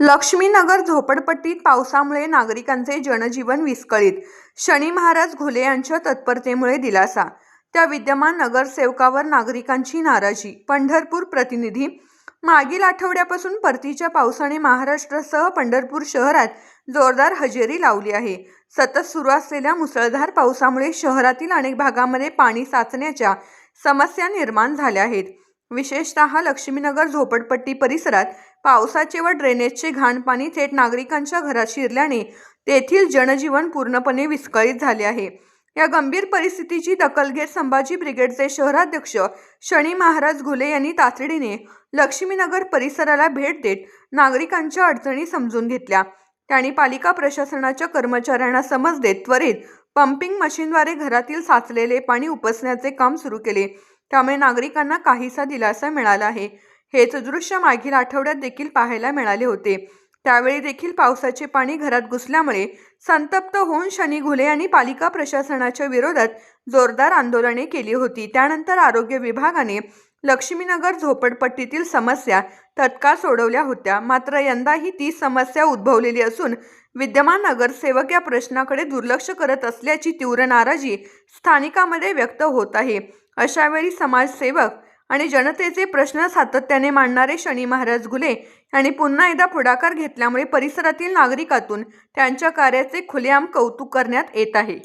लक्ष्मीनगर झोपडपट्टीत पावसामुळे नागरिकांचे जनजीवन विस्कळीत. शनी महाराज घुले यांच्या तत्परतेमुळे दिलासा. त्या विद्यमान नगरसेवकावर नागरिकांची नाराजी. पंढरपूर प्रतिनिधी मागील आठवड्यापासून परतीच्या पावसाने महाराष्ट्रासह पंढरपूर शहरात जोरदार हजेरी लावली आहे. सतत सुरू असलेल्या मुसळधार पावसामुळे शहरातील अनेक भागामध्ये पाणी साचण्याच्या समस्या निर्माण झाल्या आहेत. विशेषतः लक्ष्मीनगर झोपडपट्टी परिसरात पावसाचे व ड्रेनेजचे घाण पाणी थेट नागरिकांच्या घरात शिरल्याने तेथील जनजीवन पूर्णपणे विस्कळीत झाले आहे. या गंभीर परिस्थितीची दखल घेत संभाजी ब्रिगेडचे शहराध्यक्ष शनी महाराज घुले यांनी तातडीने लक्ष्मीनगर परिसराला भेट देत नागरिकांच्या अडचणी समजून घेतल्या. त्यांनी पालिका प्रशासनाच्या कर्मचाऱ्यांना समज देत त्वरित पंपिंग मशीनद्वारे घरातील साचलेले पाणी उपसण्याचे काम सुरू केले. त्यामुळे नागरिकांना काहीसा दिलासा मिळाला आहे. हेच दृश्य मागील आठवड्यात देखील पाहायला मिळाले होते. त्यावेळी देखील पावसाचे पाणी घरात घुसल्यामुळे संतप्त होऊन शनी घुले यांनी पालिका प्रशासनाच्या विरोधात जोरदार आंदोलने केली होती. त्यानंतर आरोग्य विभागाने लक्ष्मीनगर झोपडपट्टीतील समस्या तत्काळ सोडवल्या होत्या. मात्र यंदाही ती समस्या उद्भवलेली असून विद्यमान नगरसेवक या प्रश्नाकडे दुर्लक्ष करत असल्याची तीव्र नाराजी स्थानिकांमध्ये व्यक्त होत आहे. अशावेळी समाजसेवक आणि जनतेचे प्रश्न सातत्याने मांडणारे शनी महाराज घुले यांनी पुन्हा एकदा पुढाकार घेतल्यामुळे परिसरातील नागरिकातून त्यांच्या कार्याचे खुलेआम कौतुक करण्यात येत आहे.